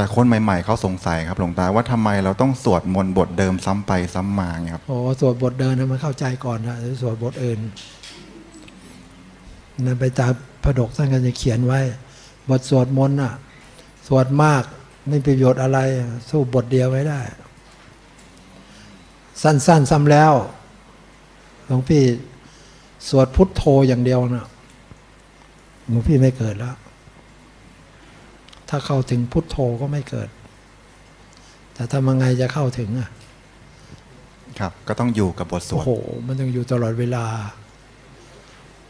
แต่คนใหม่ ๆเขาสงสัยครับหลวงตาว่าทำไมเราต้องสวดมนต์บทเดิมซ้ำไปซ้ำมาครับโอ้สวดบทเดินนะมันเข้าใจก่อนนะสวดบทอื่นนั่นไปตามพระดกท่านก็จะเขียนไว้ บทสวดมนต์น่ะ สวดมากไม่ประโยชน์อะไร สู้บทเดียวไว้ได้ สั้นๆซ้ำแล้วหลวงพี่สวดพุทโธอย่างเดียวนะหลวงพี่ไม่เกิดแล้ว ถ้าเข้าถึงพุทโธก็ไม่เกิด แต่ทำยังไงจะเข้าถึงอะครับ ก็ต้องอยู่กับบทสโอ้วดโห มันต้องอยู่ตลอดเวลา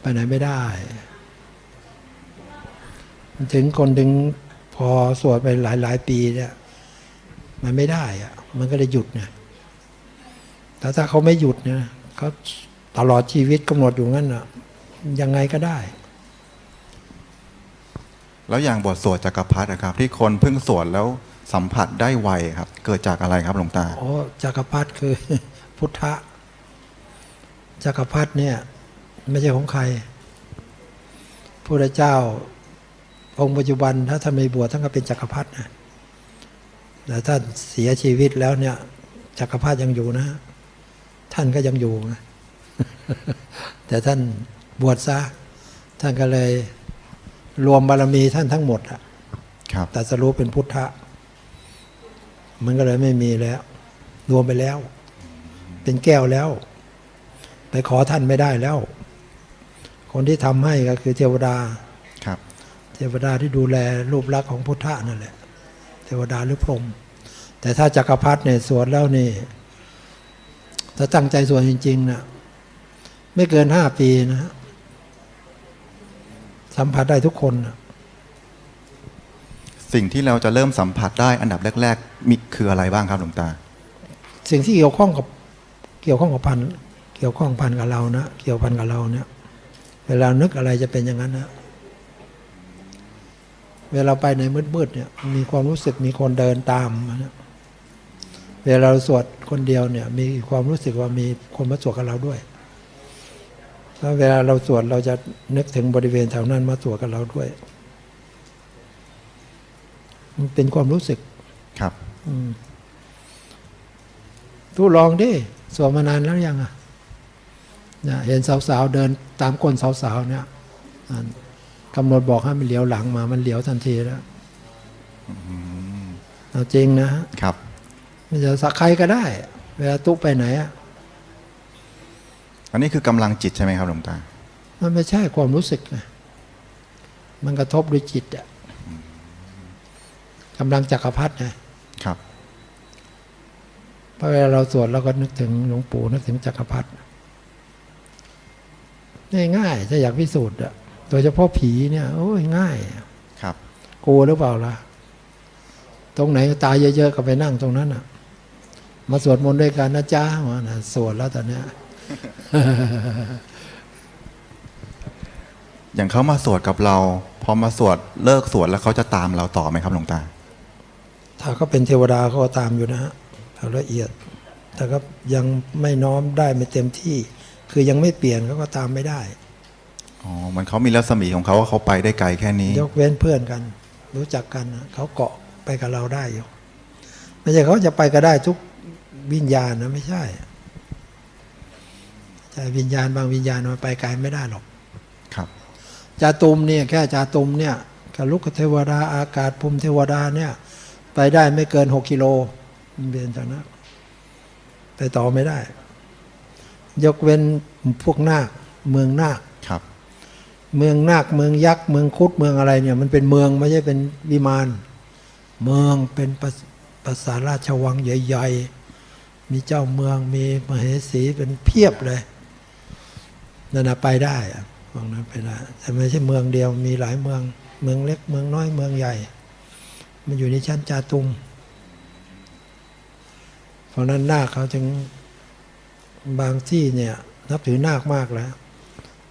ไปไหนไม่ได้ มันถึงคนถึงพอสวดไปหลายหลายๆปีเนี่ยมันไม่ได้อะมันก็เลยหยุดเนี่ยแต่ถ้าเขาไม่หยุดเนี่ยเขาตลอดชีวิตกำหนดอยู่งั้นอะยังไงก็ได้ แล้วอย่างบทสวดจักรพรรดิอะครับ ที่คนเพิ่งสวดแล้วสัมผัสได้ไวครับ เกิดจากอะไรครับหลวงตาอ๋อจักรพรรดิคือพุทธะจักรพรรดิเนี่ย ไม่ใช่ของใครพระเจ้า องค์ปัจจุบันถ้าท่านไม่บวชท่านก็เป็นจักรพรรดินะแต่ท่านเสียชีวิตแล้วเนี่ย จักรพรรดิยังอยู่นะ ท่านก็ยังอยู่นะแต่ท่านบวชซะท่านก็เลย รวมบารมีท่านทั้งหมดอะครับแต่สรู้เป็นพุทธะ มันก็เลยไม่มีแล้ว รวมไปแล้ว เป็นแก้วแล้ว ไปขอท่านไม่ได้แล้ว คนที่ทำให้ก็คือเทวดาครับ เทวดาที่ดูแลรูปลักษณ์ของพุทธะนั่นแหละ เทวดาหรือพรหมแต่ถ้าจักรพรรดิเนี่ยสวดแล้วนี่ถ้าตั้งใจสวดจริงๆนะไม่เกินห้าปีนะฮะ สัมผัสได้ทุกคนนะสิ่งที่เราจะเริ่มสัมผัสได้อันดับแรก ๆ มีคืออะไรบ้างครับหลวงตา สิ่งที่เกี่ยวข้องกับเกี่ยวข้องกับพันเกี่ยวข้องพันกับเรานะเกี่ยวพันกับเราเนี่ย เวลานึกอะไรจะเป็นอย่างนั้นนะเวลาไปในมืดๆเนี่ย มีความรู้สึกมีคนเดินตามมาเนี่ยเวลาเราสวดคนเดียวเนี่ย มีความรู้สึกว่ามีคนมาสวดกับเราด้วย แล้วเวลาเราสวดเราจะนึกถึงบริเวณแถวนั้นมาสวดกับเราด้วย มันเป็นความรู้สึก ครับอืมทุลองดิสวดมานานแล้วยังอะเนี่ยเห็นสาวๆเดินตามก้นสาวๆเนี่ยอะกำหนดบอกให้มันเหลียวหลังมา มันเหลียวทันทีแล้วเอาจริงนะฮะครับไม่จะสักใครก็ได้ เวลาตุ๊ไปไหนอะ อันนี้คือกำลังจิตใช่ไหมครับหลวงตา มันไม่ใช่ความรู้สึกนะมันกระทบด้วยจิตอะกำลังจักรพรรดิไงครับพอเวลาเราสวดเราก็นึกถึงหลวงปู่นึกถึงจักรพรรดิง่ายๆถ้าอยากพิสูจน์อะโดยเฉพาะผีเนี่ยโอ้ยง่ายครับ กลัวหรือเปล่าล่ะ ตรงไหนตายเยอะๆก็ไปนั่งตรงนั้นอะมาสวดมนต์ด้วยกันนะจ้ามานะสวดแล้วตอนเนี้ย อย่างเขามาสวดกับเรา พอมาสวดเลิกสวดแล้วเขาจะตามเราต่อไหมครับหลวงตา ถ้าเขาเป็นเทวดาเขาก็ตามอยู่นะฮะเขาละเอียด แต่ก็ยังไม่น้อมได้ไม่เต็มที่ คือยังไม่เปลี่ยนเขาก็ตามไม่ได้ อ๋อ มันเขามีรัศมีของเขาว่าเขาไปได้ไกลแค่นี้ ยกเว้นเพื่อนกัน รู้จักกันนะเขาเกาะไปกับเราได้อยู่ ไม่ใช่เขาจะไปก็ได้ทุกวิญญาณนะไม่ใช่ใช่ วิญญาณบางวิญญาณมันไปไกลไม่ได้หรอกครับจาตุมเนี่ยแค่จาตุมเนี่ยกับลูกเทวดาอากาศภูมิเทวดาเนี่ยไปได้ไม่เกินหกกิโลมันเบียนจากนั้นไปต่อไม่ได้ ยกเว้นพวกนาคเมืองนาคครับ เมืองนาคเมืองยักษ์เมืองคุดเมืองอะไรเนี่ยมันเป็นเมืองไม่ใช่เป็นวิมานเมืองเป็นภาภาษาราชวังใหญ่ ๆ มีเจ้าเมืองมีมเหสีเป็นเพียบเลย นั่นนะไปได้อะพวกนั้นไปได้แต่ไม่ใช่เมืองเดียวมีหลายเมืองเมืองเล็กเมืองน้อยเมืองใหญ่ มันอยู่ในชั้นจาตุมเพราะนั้นนาคเขาจึงบางที่เนี่ยนับถือนาคมากแล้ว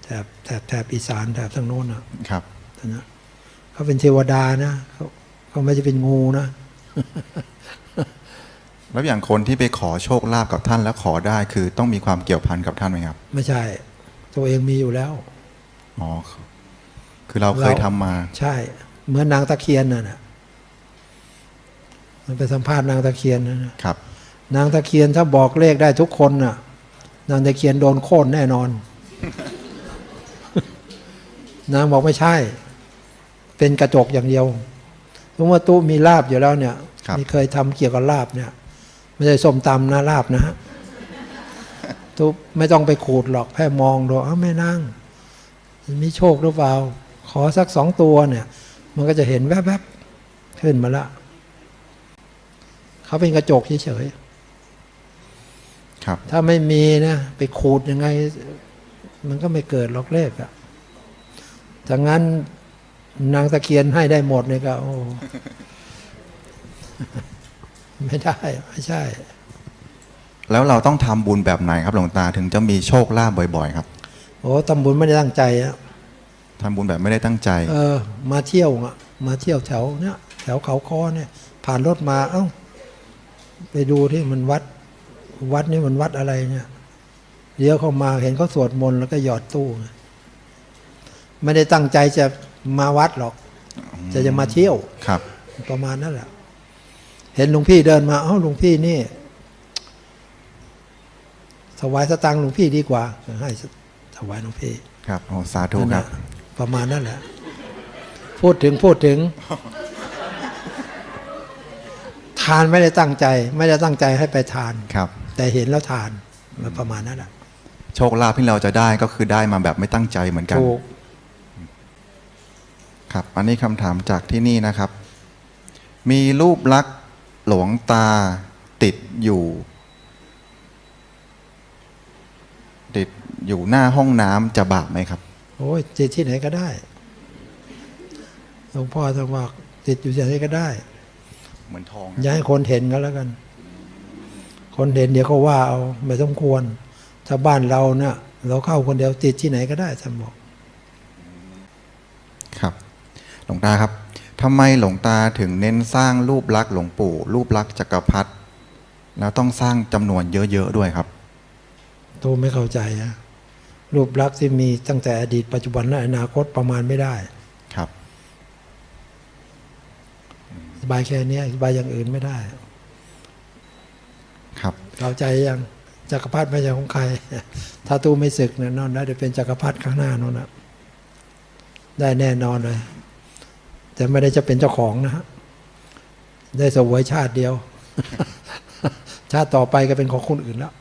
แถบแถบแถบอีสานแถบทางโน้นอะครับนะเขาเป็นเทวดานะเขาเขาไม่ใช่เป็นงูนะแล้วอย่างคนที่ไปขอโชคลาภกับท่านแล้วขอได้คือต้องมีความเกี่ยวพันกับท่านไหมครับ ไม่ใช่ ตัวเองมีอยู่แล้ว อ๋อ คือเราเคยทำมา ใช่ เหมือนนางตะเคียนน่ะนะมันไปสัมภาษณ์นางตะเคียนนะนะครับ นางตะเคียนถ้าบอกเลขได้ทุกคนน่ะ นางตะเคียนโดนโค่นแน่นอน นางบอกไม่ใช่ เป็นกระจกอย่างเดียวเพราะว่าตู้มีลาบอยู่แล้วเนี่ยครับมีเคยทำเกี่ยวกับลาบเนี่ย ไม่ใช่ส้มตำนะลาบนะฮะ ตู้ไม่ต้องไปขูดหรอกแค่มองดูอ้าวไม่นั่งมีโชคหรือเปล่า ขอสักสองตัวเนี่ย มันก็จะเห็นแวบๆขึ้นมาละเขาเป็นกระจกเฉยครับๆถ้าไม่มีนะไปขูดยังไง มันก็ไม่เกิดหรอกเลขอะถ้างั้นนางตะเคียนให้ได้หมดเลยก็โอ้ไม่ได้ ไม่ใช่ แล้วเราต้องทำบุญแบบไหนครับหลวงตาถึงจะมีโชคลาภบ่อยๆ ครับโอ้ตำบุญไม่ได้ตั้งใจอะทำบุญแบบไม่ได้ตั้งใจ เออ มาเที่ยวอะมาเที่ยวแถวเนี้ยแถวเขาคอเนี่ย ผ่านรถมาเอ้า ไปดูที่มันวัด วัดนี่มันวัดอะไรเนี่ยเลี้ยวเข้ามาเห็นเขาสวดมนต์แล้วก็หยอดตู้ไงไม่ได้ตั้งใจจะมาวัดหรอก จะจะมาเที่ยวครับ ประมาณนั้นแหละ เห็นหลวงพี่เดินมา เอ้าหลวงพี่นี่ ถวายสตังค์หลวงพี่ดีกว่า ให้ถวายหลวงพี่ ครับโอ้สาธุครับนั่นน่ะประมาณนั่นแหละ พูดถึงพูดถึง ทานไม่ได้ตั้งใจ ไม่ได้ตั้งใจให้ไปทานครับ แต่เห็นแล้วทานมันประมาณนั้นแหละโชคลาภที่เราจะได้ก็คือได้มาแบบไม่ตั้งใจเหมือนกันถูกครับ อันนี้คำถามจากที่นี่นะครับ มีรูปลักษณ์หลวงตาติดอยู่ ติด อยู่หน้าห้องน้ำจะบาปไหมครับ โอ้ยติดที่ไหนก็ได้หลวงพ่อท่านบอกติดอยู่ที่ไหนก็ได้ เหมือนทองอย่าให้คนเห็นกันแล้วกัน คนเห็นเดี๋ยวเขาว่าเอาไม่สมควร ถ้าบ้านเราเนี่ยเราเข้าคนเดียวติดที่ไหนก็ได้ท่านบอกครับ หลวงตาครับทำไมหลวงตาถึงเน้นสร้างรูปลักษณ์หลวงปู่ รูปลักษณ์จักรพรรดิแล้วต้องสร้างจำนวนเยอะๆด้วยครับตัวไม่เข้าใจนะ รูปลักษณ์ที่มีตั้งแต่อดีตปัจจุบันและอนาคตประมาณไม่ได้ครับสบายแค่เนี้ยสบายอย่างอื่นไม่ได้ ครับเข้าใจยังจักรพรรดิไม่ใช่ของใคร ถ้าตู้ไม่ศึกเนี่ยนอนได้จะเป็นจักรพรรดิข้างหน้านั่นนะได้แน่นอนเลย แต่ไม่ได้จะเป็นเจ้าของนะฮะได้เสวยชาติเดียว ชาติต่อไปก็เป็นของคนอื่นแล้ว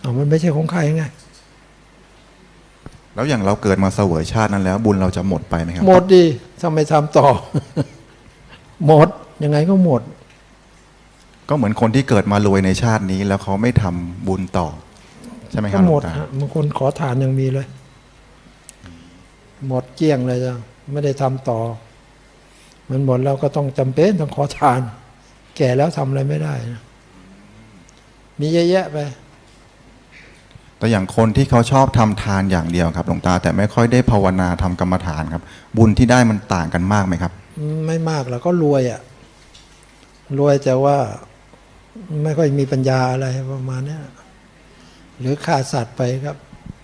เอามันไม่ใช่ของใครไง แล้วอย่างเราเกิดมาเสวยชาตินั้นแล้ว บุญเราจะหมดไปไหมครับ หมดดิทำไมทำต่อ หมดยังไงก็หมด ก็เหมือนคนที่เกิดมารวยในชาตินี้ แล้วเขาไม่ทำบุญต่อ ใช่ไหมคก็รับหหลมวดงตาฮะบางคนขอทานยังมีเลย หมดเกลี้ยงเลยจ้ะไม่ได้ทำต่อ มันหมดแล้วก็ต้องจำเป็นต้องขอทาน แก่แล้วทำอะไรไม่ได้นะมีเยอะแยะไป แต่อย่างคนที่เขาชอบทำทานอย่างเดียวครับหลวงตา แต่ไม่ค่อยได้ภาวนาทำกรรมฐานครับ บุญที่ได้มันต่างกันมากไหมครับ ไม่มากแล้วก็รวยอะ่ะรวยแต่ว่าไม่ค่อยมีปัญญาอะไรประมาณเนี้ยหรือฆ่าสัตว์ไปครับ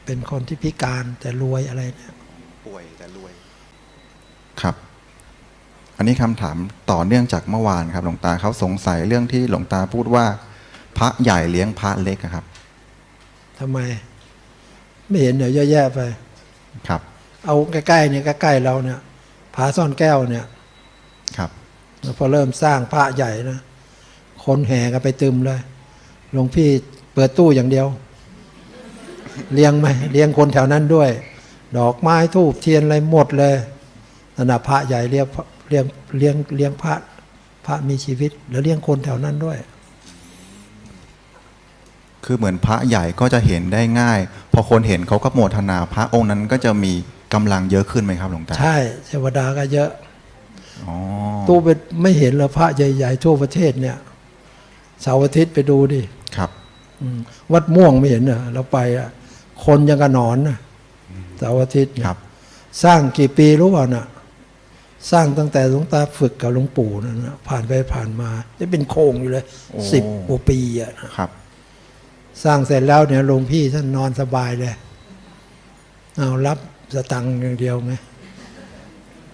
เป็นคนที่พิการแต่รวยอะไรเนี่ยป่วยแต่รวย ครับ อันนี้คำถามต่อเนื่องจากเมื่อวานครับ หลวงตาเขาสงสัยเรื่องที่หลวงตาพูดว่า พระใหญ่เลี้ยงพระเล็กอะครับ ทำไม ไม่เห็นเดี๋ยวเยอะแยะไป ครับ เอาใกล้ๆเนี่ยใกล้ๆเราเนี่ยผาซ่อนแก้วเนี่ย ครับพอเริ่มสร้างพระใหญ่นะคนแห่กันไปตึมเลยหลวงพี่เปิดตู้อย่างเดียว เลี้ยงไหมเลี้ยงคนแถวนั้นด้วย ดอกไม้ทูบเทียนอะไรหมดเลยนั่นนะพระใหญ่เลี้ยงเลี้ยงเลี้ยงเลี้ยงพระพระมีชีวิต แล้วเลี้ยงคนแถวนั้นด้วย คือเหมือนพระใหญ่ก็จะเห็นได้ง่าย พอคนเห็นเขาก็โมทนาพระองค์นั้นก็จะมีกำลังเยอะขึ้นไหมครับหลวงตาใช่เทวดาก็เยอะอ๋อตู้เป็นไม่เห็นเลยพระใหญ่ๆทั่วประเทศเนี่ยเสาร์อาทิตย์ไปดูดิครับอืมวัดม่วงไม่เห็นเหรอเราไปอะคนยังกระหนอนนะเสาร์อาทิตย์เนี่ยครับ สร้างกี่ปีรู้เปล่าน่ะ สร้างตั้งแต่หลวงตาฝึกกับหลวงปู่นั่นนะผ่านไปผ่านมา จะเป็นโครงอยู่เลยโอ้สิบกว่าปีอะนะครับ สร้างเสร็จแล้วเนี่ยหลวงพี่ท่านนอนสบายเลย เอารับสตังค์อย่างเดียวไง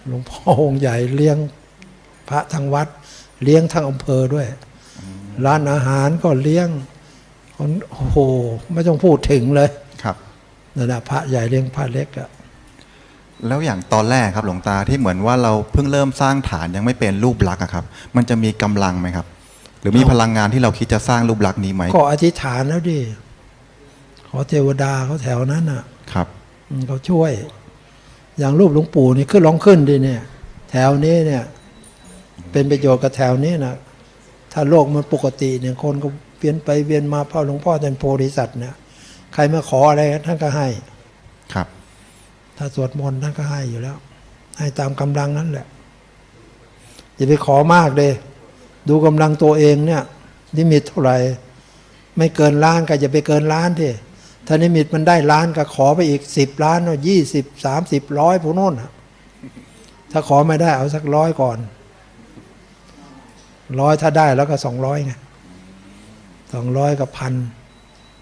หลวงพ่อองค์ใหญ่เลี้ยงพระทางวัด เลี้ยงทั้งอำเภอด้วย ร้านอาหารก็เลี้ยงคนโอ้โหไม่ต้องพูดถึงเลยครับนั่นแหละพระใหญ่เลี้ยงพระเล็กอะแล้วอย่างตอนแรกครับหลวงตาที่เหมือนว่าเราเพิ่งเริ่มสร้างฐานยังไม่เป็นรูปลักษณ์อะครับ มันจะมีกำลังไหมครับ หรือมีพลังงานที่เราคิดจะสร้างรูปลักษณ์นี้ไหมก็อธิษฐานแล้วดิขอเทวดาเขาแถวนั้นอะ ครับอืมเขาช่วย อย่างรูปหลวงปู่นี่ขึ้นลองขึ้นดิเนี่ย แถวนี้เนี่ย เป็นประโยชน์กับแถวนี้นะถ้าโลกมันปกติเนี่ยคนก็เวียนไปเวียนมาเพ่อหลวงพ่อเป็นโพธิสัตว์เนี่ยใครมาขออะไรท่านก็ให้ ครับ ถ้าสวดมนต์ท่านก็ให้อยู่แล้ว ให้ตามกำลังนั้นแหละอย่าไปขอมากเลย ดูกำลังตัวเองเนี่ยนิมิตเท่าไหร่ไม่เกินล้านก็อย่าไปเกินล้านทีถ้านิมิตมันได้ล้านก็ขอไปอีกสิบล้านยี่สิบสามสิบร้อยพวกโน้นนะถ้าขอไม่ได้เอาสักร้อยก่อนร้อยถ้าได้แล้วก็สองร้อยไงสองร้อยกับพัน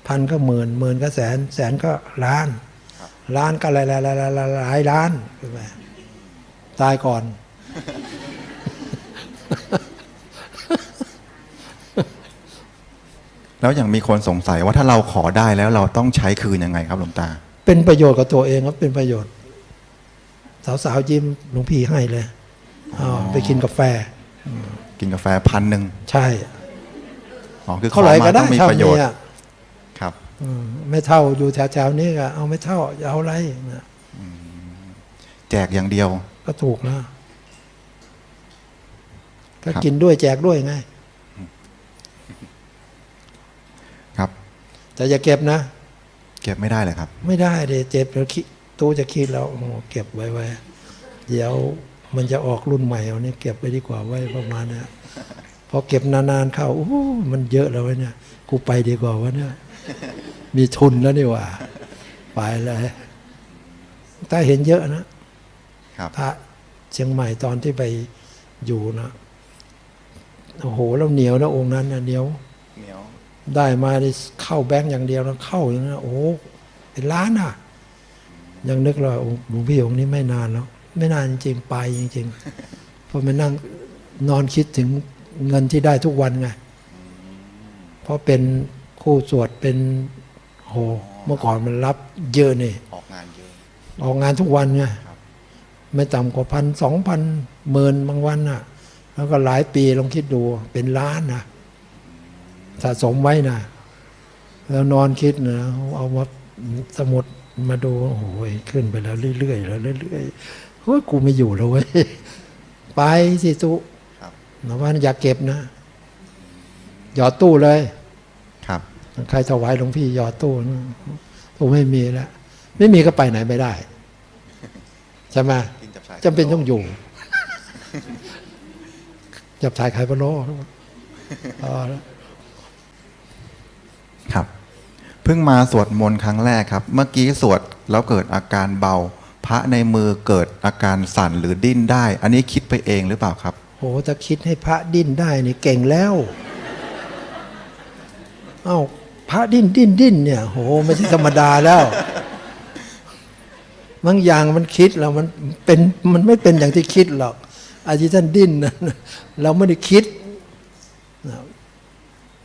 พันก็หมื่นหมื่นก็แสนแสนก็ล้าน ล้านก็หลายหลายหลายหลายหลายล้านขึ้นไปตายก่อน แล้วอย่างมีคนสงสัยว่าถ้าเราขอได้แล้วเราต้องใช้คืนยังไงครับหลวงตา เป็นประโยชน์กับตัวเองครับเป็นประโยชน์ สาวๆยิ้มหลวงพี่ให้เลยอ้าวไปกินกาแฟ กินกาแฟพันหนึ่งใช่อ๋อคือขเท่าอไหร่มาก็ต้ได้องมีเท่าประโยนี้ชน์อะครับอืมไม่เท่าอยู่แถวๆนี้ก็เอาไม่เท่าจะเอาอะไรนะแจกอย่างเดียว ก็ถูกนะก็ครับกินด้วยแจกด้วยไง ครับ แต่อย่าเก็บนะ เก็บไม่ได้เลยครับ ไม่ได้เดี๋ยวเจ็บเดี๋ยวคิดตู้จะคิดแล้วโอ้โหเก็บไว้ไว้เดี๋ยวมันจะออกรุ่นใหม่เอาเนี่ยเก็บไว้ดีกว่าไว้ประมาณเนี้ยพอเก็บนานๆเข้าโอ้โหมันเยอะแล้วเว้ยเนี่ย กูไปดีกว่าวะเนี่ย มีทุนแล้วนี่หว่า ไปเลยถ้าเห็นเยอะนะครับพระเชียงใหม่ตอนที่ไปอยู่นะโอ้โหแล้วเหนียวนะองค์นั้นนะเหนียวเหนียว ได้มาได้เข้าแบงก์อย่างเดียวแล้วเข้าอย่างนั้นโอ้โหเป็นล้านอะ ยังนึกเลยองค์หลวงพี่องค์นี้ไม่นานแล้ว ไม่นานจริงๆไปจริงๆเพอมานั่งนอนคิดถึงเงินที่ได้ทุกวันไง เพราะเป็นคู่สวดเป็นโหเมื่อก่อนมันรับเยอะนี่ออกงานเยอะออกงานทุกวันไงครับไม่ต่ำกว่าพันสองพันหมื่นบางวันน่ะ แล้วก็หลายปีลองคิดดูเป็นล้านนะ สะสมไว้นะแล้วนอนคิดนะเอามาสมุดมาดูโอ้โหขึ้นไปแล้วเรื่อยๆแล้วเรื่อยๆเฮ้ยกูไม่อยู่แล้วเว้ยไปสิตุครับนะว่าอย่าเก็บนะ หยอดตู้เลย ครับ ใครถวายหลวงพี่หยอดตู้นะตู้ไม่มีแล้ว ไม่มีก็ไปไหนไม่ได้ใช่ไหมกินจับชายจำเป็นต้องอยู่ จับชายขายปลาโลอ๋อแล้ว ครับเพิ่งมาสวดมนต์ครั้งแรกครับ เมื่อกี้สวดแล้วเกิดอาการเบา พระในมือเกิดอาการสั่นหรือดิ้นได้ อันนี้คิดไปเองหรือเปล่าครับโหถ้าคิดให้พระดิ้นได้นี่เก่งแล้วเอ้าพระดิ้นดิ้นดิ้นเนี่ยโหไม่ใช่ธรรมดาแล้วบางอย่างมันคิดแล้วมันเป็นมันไม่เป็นอย่างที่คิดหรอกอาที่ท่านดิ้นนะเราไม่ได้คิด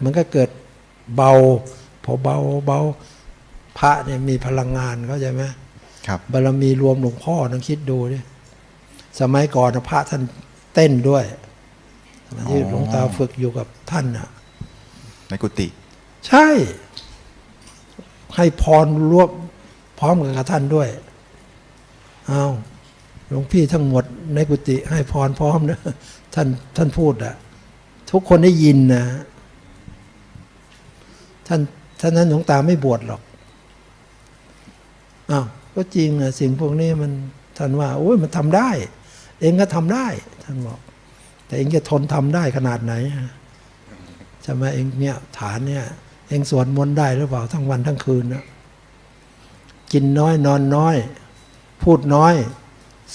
มันก็เกิด เบา พอเบาเบาพระเนี่ยมีพลังงานเข้าใจไหมครับบารมีรวมหลวงพ่อต้องคิดดูดิสมัยก่อนน่ะพระท่านเต้นด้วยสมัยที่อ๋อหลวงตาฝึกอยู่กับท่านน่ะในกุฏิใช่ ให้พรรวบพร้อมกันกับท่านด้วยเอาวหลวงพี่ทั้งหมดในกุฏิให้พรพร้อมนะท่านท่านพูดอะทุกคนได้ยินนะ ท่านท่านนั้นหลวงตาไม่บวชหรอกอ้าวก็จริงอะสิ่งพวกนี้มันท่านว่าโอ้ยมันทำได้ เองก็ทำได้ ท่านบอก แต่เองจะทนทำได้ขนาดไหนอะใช่ไหมเองเนี่ยฐานเนี่ย เองสวดมนต์ได้หรือเปล่าทั้งวันทั้งคืนนะกินน้อยนอนน้อย พูดน้อย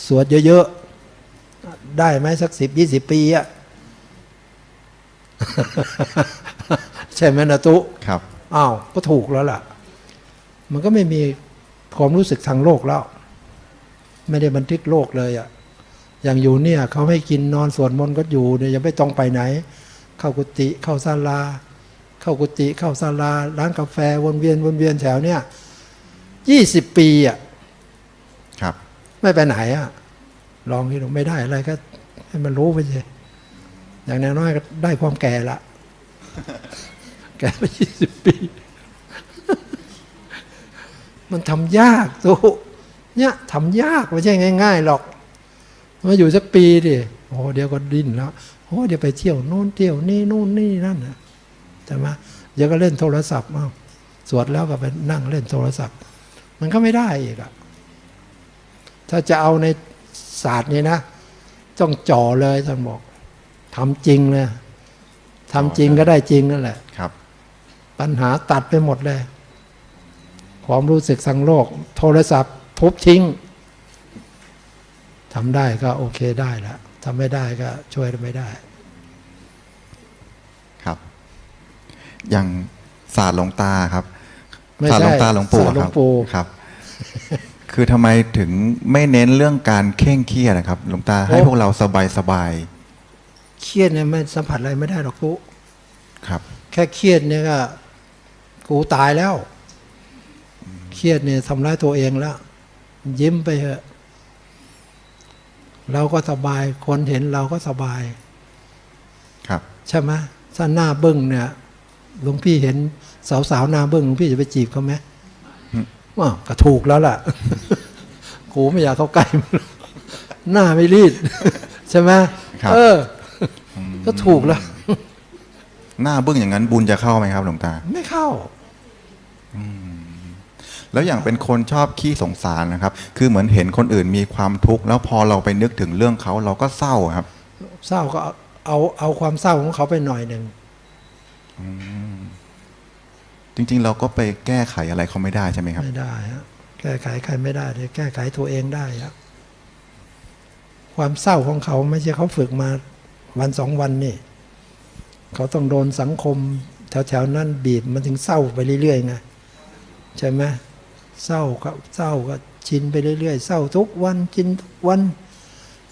สวดเยอะๆ ได้ไหมสักสิบยี่สิบปีอะ ใช่ไหมนะตุครับอ้าวก็ถูกแล้วล่ะ มันก็ไม่มีความรู้สึกทางโลกแล้ว ไม่ได้บันทึกโลกเลยอะ่ะอย่างอยู่เนี่ยเขาให้กินนอนสวดมนต์ก็อยู่เนี่ยยังไม่ต้องไปไหน เข้ากุฏิเข้าศาลา เข้ากุฏิเข้าศาลาร้านกาแฟวนเวียนวนเวียนแถวเนี่ยยี่สิบปีอะครับ ไม่ไปไหนอะลองที่ดูไม่ได้อะไรก็ ให้มันรู้ไปสิอย่างน้อยๆก็ได้ความแก่ละ แก่ไปยี่สิบปี มันทำยากตุเนี่ยทำยากไม่ใช่ง่าย ๆ หรอก มาอยู่สักปีดิโอ้เดี๋ยวก็ดิ้นแล้วโอ้เดี๋ยวไปเที่ยวโน่นเที่ยวนี่นู่นนี่นั่นนะใช่ไหมเดี๋ยวก็เล่นโทรศัพท์เอาสวดแล้วก็ไปนั่งเล่นโทรศัพท์ มันก็ไม่ได้อีกอะถ้าจะเอาในศาสตร์นี้นะต้องจ่อเลยท่านบอกทำจริงเลยทำจริงก็ได้จริงนั่นแหละครับ ปัญหาตัดไปหมดเลย ความรู้สึกทางโลก โทรศัพท์ทุบทิ้งทำได้ก็โอเคได้แล้วทำไม่ได้ก็ช่วยไม่ได้ ครับ อย่างศาสตร์หลวงตาครับไม่ศาสตร์หลวงตาหลวงปู่ศาสตร์หลควรังบปู่ครับ คือทำไมถึงไม่เน้นเรื่องการเข่งเครียดนะครับ หลวงตาให้พวกเราสบายสบายเครียดเนี่ยไม่สัมผัสอะไรไม่ได้หรอกกูๆครับ แค่เครียดเนี่ยก็ กูตายแล้ว เครียดเนี่ยทำร้ายตัวเองแล้ว ยิ้มไปเถอะ เราก็สบาย คนเห็นเราก็สบาย ครับ ใช่ไหมถ้าหน้าบึ้งเนี่ยหลวงพี่เห็นสาวๆหน้าบึ้งหลวงพี่จะไปจีบเขาไหมอืมว้าวก็ถูกแล้วล่ะ กูไม่อยากเข้าใกล้มันหรอกหน้าไม่รีด ใช่ไหมครับเออ ก็ถูกแล้ว หน้าบึ้งอย่างนั้นบุญจะเข้าไหมครับ หลวงตา ไม่เข้าแล้วอย่างเป็นคนชอบขี้สงสารนะครับ คือเหมือนเห็นคนอื่นมีความทุกข์แล้วพอเราไปนึกถึงเรื่องเขาเราก็เศร้าครับ เศร้าก็เอาเอาเอาความเศร้าของเขาไปหน่อยหนึ่งจริง ๆ เราก็ไปแก้ไขอะไรเขาไม่ได้ใช่ไหมครับ ไม่ได้ฮะแก้ไขใครไม่ได้เลยแก้ไขตัวเองได้ครับความเศร้าของเขาไม่ใช่เขาฝึกมาวันสองวันนี่ เขาต้องโดนสังคม แถวๆนั้นบีบมันถึงเศร้าไปเรื่อยๆไงใช่ไหมเศร้าก็เศร้าก็ชินไปเรื่อยๆเศร้าทุกวันชินทุกวัน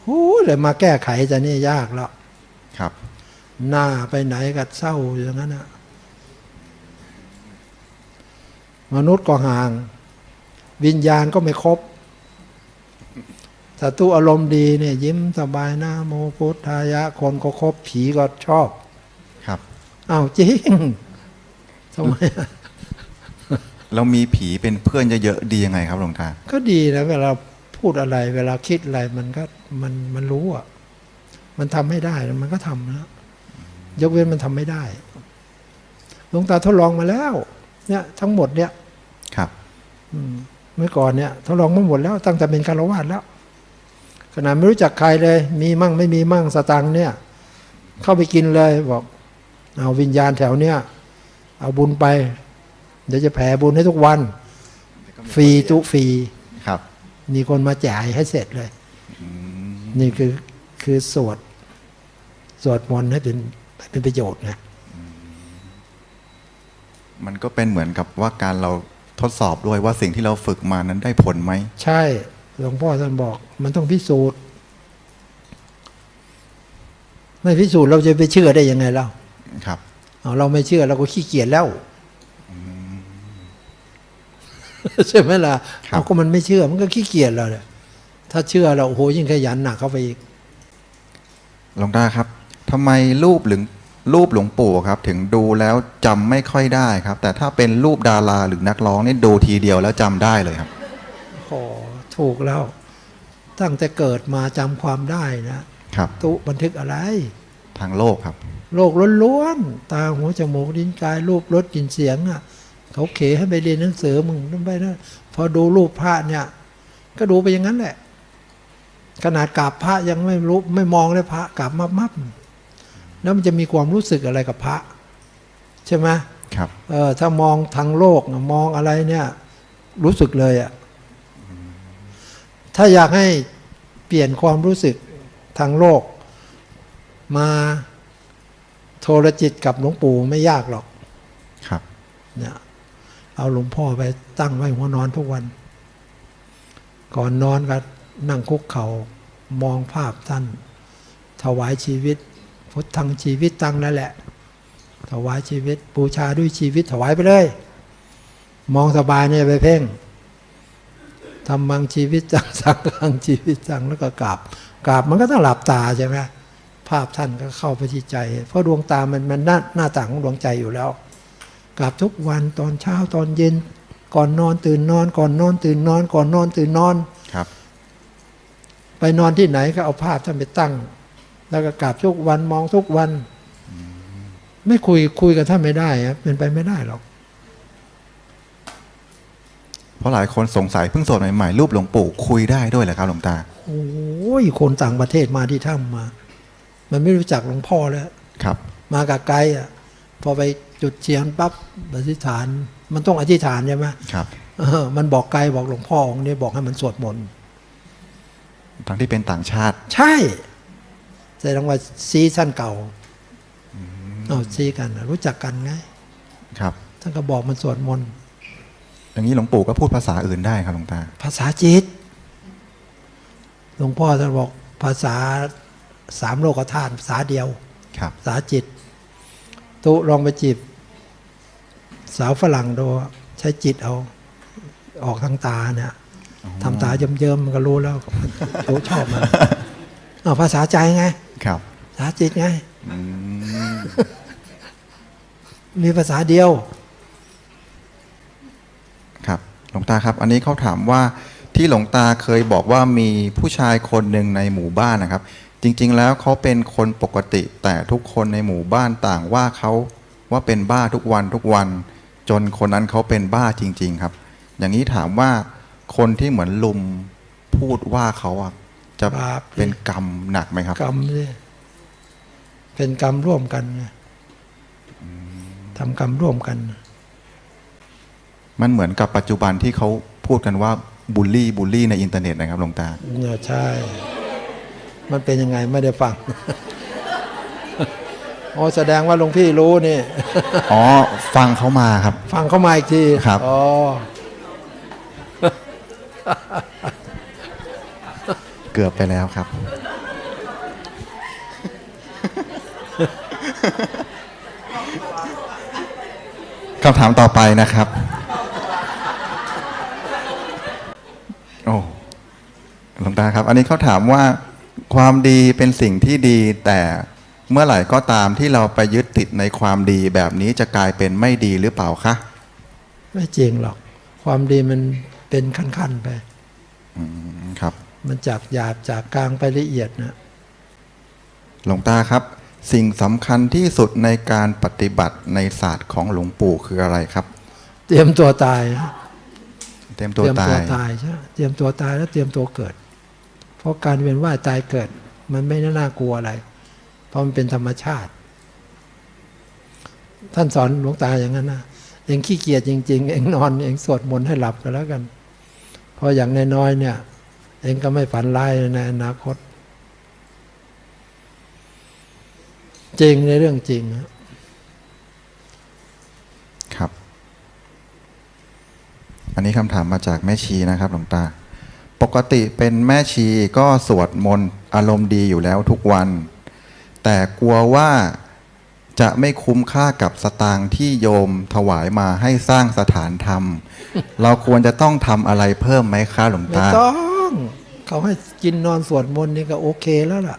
โอ้เลยมาแก้ไขจะนี่ยากแล้วครับ หน้าไปไหนก็เศร้าอย่างนั้นนะมนุษย์ก็ห่าง วิญญาณก็ไม่ครบศัตรูอารมณ์ดีเนี่ยยิ้มสบายหน้าโมพุทธายะคนก็ครบผีก็ชอบครับ อ้าวจริงทำไมอะเรามีผีเป็นเพื่อนเยอะๆดียังไงครับหลวงตา ก็ดีนะเวลาพูดอะไร เวลาคิดอะไรมันก็มันมันรู้อะ มันทำให้ได้มันก็ทำนะยกเว้นมันทำไม่ได้หลวงตาทดลองมาแล้ว เนี่ย ทั้งหมดเนี่ย ครับ อืมเมื่อก่อนเนี่ยทดลองมาหมดแล้ว ตั้งแต่เป็นคารวาสแล้วขนาดไม่รู้จักใครเลย มีมั่งไม่มีมั่งสตังค์เนี่ย เข้าไปกินเลยบอก เอาวิญญาณแถวเนี้ยเอาบุญไป เดี๋ยวจะแผ่บุญให้ทุกวัน ฟรีตุฟรีครับ มีคนมาจ่ายให้เสร็จเลยนี่คือคือสวด สวดมนต์ให้เป็นให้เป็นประโยชน์นะมันก็เป็นเหมือนกับว่าการเราทดสอบด้วยว่าสิ่งที่เราฝึกมานั้นได้ผลไหม ใช่หลวงพ่อท่านบอกมันต้องพิสูจน์ ไม่พิสูจน์เราจะไปเชื่อได้ยังไงเรา ครับเอาเราไม่เชื่อเราก็ขี้เกียจแล้วใช่ไหมล่ะครับเอาก็มันไม่เชื่อมันก็ขี้เกียจเราเนี่ยถ้าเชื่อเราโอ้โหยิ่งขยันหนักเข้าไปอีกหลวงตาครับทำไมรูปหรือรูปหลวงปู่ครับ ถึงดูแล้วจำไม่ค่อยได้ครับ แต่ถ้าเป็นรูปดาราหรือนักร้องนี่ดูทีเดียวแล้วจำได้เลยครับโอ้ถูกแล้ว ตั้งแต่เกิดมาจำความได้นะครับ ตุบันทึกอะไร ทางโลกครับ โลกล้วนๆตาหูจมูกลิ้นกายรูปรสกลิ่นเสียงอะเขาเขให้ไปเรียนหนังสือมึงนั่นไปนะพอดูรูปพระเนี่ย ก็ดูไปอย่างนั้นแหละ ขนาดกราบพระยังไม่รู้ไม่มองเลยพระกราบมับมับแล้วมันจะมีความรู้สึกอะไรกับพระ ใช่ไหมครับเออถ้ามองทางโลกน่ะมองอะไรเนี่ย รู้สึกเลยอะ่ะถ้าอยากให้เปลี่ยนความรู้สึกทางโลก มา โทรจิตกับหลวงปู่ไม่ยากหรอก ครับเนี่ยเอาหลวงพ่อไปตั้งไว้หัวนอนทุกวัน ก่อนนอนก็นั่งคุกเขา่ามองภาพท่าน ถวายชีวิต พุทธังชีวิตตังนั่นแหละ ถวายชีวิตบูชาด้วยชีวิตถวายไปเลย มองสบายเนี่ยไปเพ่งทำมังชีวิตจังสังฆังชีวิตจังแล้วก็กราบกราบมันก็ต้องหลับตาใช่ไหม ภาพท่านก็เข้าไปที่ใจ เพราะดวงตามันมันหน้าหน้าต่างของดวงใจอยู่แล้วกราบทุกวันตอนเช้าตอนเย็น ก่อนนอนตื่นนอน ก่อนนอนตื่นนอน ก่อนนอนตื่นนอนครับ ไปนอนที่ไหนก็เอาภาพท่านไปตั้ง แล้วก็กราบทุกวันมองทุกวัน ไม่คุยคุยกับท่านไม่ได้ครับเป็นไปไม่ได้หรอกเพราะหลายคนสงสัยเพิ่งสวดใหม่ๆรูปหลวงปู่คุยได้ด้วยเหรอครับหลวงตาโอ้ยคนต่างประเทศมาที่ถ้ำมา มันไม่รู้จักหลวงพ่อแล้วครับ มากับไกด์อะ พอไปจุดเชียงปั๊บอธิษฐาน มันต้องอธิษฐานใช่ไหมครับเออมันบอกไกด์บอกหลวงพ่อองค์นี้บอกให้มันสวดมนต์ทั้งที่เป็นต่างชาติ ใช่แสดงว่าซีซั่นเก่าเอาซีกันน่ะรู้จักกันไง ครับท่านก็บอกมันสวดมนต์อย่างนี้หลวงปู่ก็พูดภาษาอื่นได้ครับหลวงตา ภาษาจิต หลวงพ่อท่านบอกภาษา สามโลกธาตุภาษาเดียวครับภาษาจิต ตุลองไปจีบสาวฝรั่งดูใช้จิตเอา ออกทางตาเนี่ยทำตาเยิ้มๆมันก็รู้แล้วตุชอบมันอ้าวภาษาใจไง ครับภาษาจิตไงอืมมีภาษาเดียว ครับหลวงตาครับ อันนี้เขาถามว่าที่หลวงตาเคยบอกว่ามีผู้ชายคนหนึ่งในหมู่บ้านนะครับ จริงๆ แล้วเขาเป็นคนปกติ แต่ทุกคนในหมู่บ้านต่างว่าเขาว่าเป็นบ้าทุกวันทุกวัน จนคนนั้นเขาเป็นบ้าจริง ๆ ครับ อย่างนี้ถามว่าคนที่เหมือนลุมพูดว่าเขาอะจะบาปดิเป็นกรรมหนักไหมครับ กรรมนี่เป็นกรรมร่วมกันไงทำกรรมร่วมกัน มันเหมือนกับปัจจุบันที่เขาพูดกันว่าบูลลี่บูลลี่ในอินเทอร์เน็ตนะครับหลวงตาเนี่ยใช่ มันเป็นยังไงไม่ได้ฟังอ๋อแสดงว่าหลวงพี่รู้นี่ อ๋อ ฟังเขามาครับ ฟังเข้ามาอีกทีครับอ๋อเกือบไปแล้วครับ คำถามต่อไปนะครับ โอ้หลวงตาครับ อันนี้เขาถามว่า ความดีเป็นสิ่งที่ดีแต่เมื่อไหร่ก็ตามที่เราไปยึดติดในความดีแบบนี้จะกลายเป็นไม่ดีหรือเปล่าคะ ไม่จริงหรอก ความดีมันเป็นขั้นๆไปอืมครับ มันจากหยาบจากกลางไปละเอียดนะหลวงตาครับ สิ่งสำคัญที่สุดในการปฏิบัติในศาสตร์ของหลวงปู่คืออะไรครับ เตรียมตัวตายนะเต็มเตตัวรียมตาตัวยตายใช่ไหมเตรียมตัวตายแล้วเตรียมตัวเกิด เพราะการเวียนว่ายตายเกิด มันไม่น่ากลัวอะไร เพราะมันเป็นธรรมชาติ ท่านสอนหลวงตาอย่างนั้นนะเองขี้เกียจจริง ๆ เองนอนเองสวดมนต์ให้หลับกันแล้วกัน เพราะอย่างน้อยๆเนี่ย เองก็ไม่ฝันร้ายในอนาคต จริงในเรื่องจริงครับ อันนี้คำถามมาจากแม่ชีนะครับหลวงตา ปกติเป็นแม่ชีก็สวดมนต์อารมณ์ดีอยู่แล้วทุกวัน แต่กลัวว่าจะไม่คุ้มค่ากับสตางค์ที่โยมถวายมาให้สร้างสถานธรรม เราควรจะต้องทำอะไรเพิ่มไหมคะหลวงไม่ตา ต้องเขาให้กินนอนสวดมนต์นี่ก็โอเคแล้วล่ะ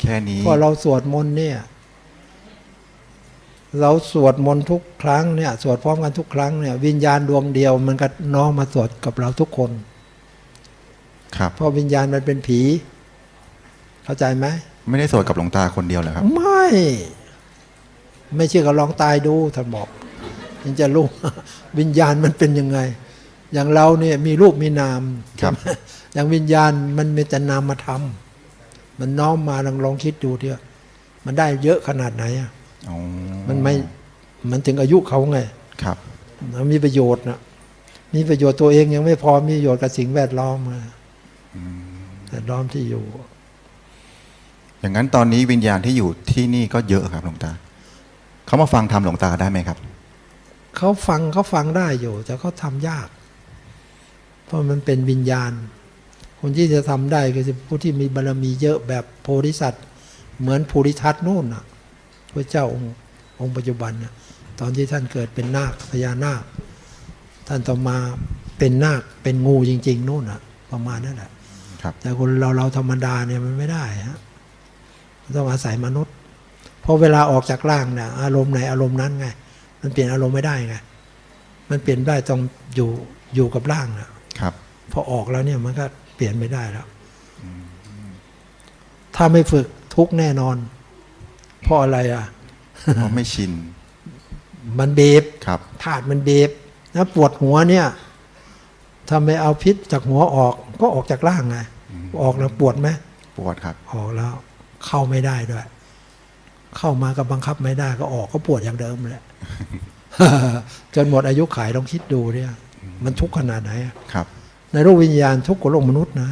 แค่นี้ พอเราสวดมนต์เนี่ย เราสวดมนต์ทุกครั้งเนี่ย สวดพร้อมกันทุกครั้งเนี่ย วิญญาณดวงเดียวมันก็น้อมมาสวดกับเราทุกคน ครับเพราะวิญญาณมันเป็นผี เข้าใจไหมไม่ได้สวดกับหลวงตาคนเดียวเหรอครับ ไม่ ไม่เชื่อก็ลองตายดูท่านบอกยังจะรู้วิญญาณมันเป็นยังไง อย่างเราเนี่ยมีรูปมีนามครับใช่ไหมอย่างวิญญาณมันมีแต่นามธรรมมันน้อมมาลองลองคิดดูเถอะมันได้เยอะขนาดไหนอะอ๋อมันไม่มันถึงอายุเขาไงครับมันมีประโยชน์นะมีประโยชน์ตัวเองยังไม่พอมีประโยชน์กับสิ่งแวดล้อมมา แวดล้อมที่อยู่ อย่างนั้นตอนนี้วิญญาณที่อยู่ที่นี่ก็เยอะครับหลวงตาเขามาฟังทำหลวงตาได้ไหมครับเขาฟังเขาฟังได้อยู่ แต่เขาทำยาก เพราะมันเป็นวิญญาณคคนที่จะทำได้ก็คือผู้ที่มีบารมีเยอะแบบโพธิสัตว์ เหมือนภูริทัตนู่นน่ะพระเจ้าองค์องค์ปัจจุบันน่ะตอนที่ท่านเกิดเป็นนาคพญานาค ท่านต่อมาเป็นนาคเป็นงูจริง ๆนู่นน่ะ ประมาณนั้นแหละครับ แต่คนเราเราธรรมดาเนี่ยมันไม่ได้ฮะมันต้องอาศัยมนุษย์เพราะเวลาออกจากร่างเนี่ยอารมณ์ไหนอารมณ์นั้นไง มันเปลี่ยนอารมณ์ไม่ได้ไงมันเปลี่ยนได้ต้องอยู่อยู่กับร่างนะครับ พอออกแล้วเนี่ยมันก็เปลี่ยนไม่ได้แล้วถ้าไม่ฝึกทุกข์แน่นอนเพราะอะไรอะเพราะไม่ชิน มันบีบครับธาตุมันบีบนะปวดหัวเนี่ยถ้าไม่เอาพิษจากหัวออกก็ออกจากร่างไง ออกแล้วปวดไหมปวดครับ ออกแล้วเข้าไม่ได้ด้วย เข้ามาก็บังคับไม่ได้ก็ออกก็ปวดอย่างเดิมแหละจนหมดอายุขายลองคิดดูเนี่ย มันทุกข์ขนาดไหนอะครับ ในโลกวิญญาณทุกข์กว่าโลกมนุษย์นะ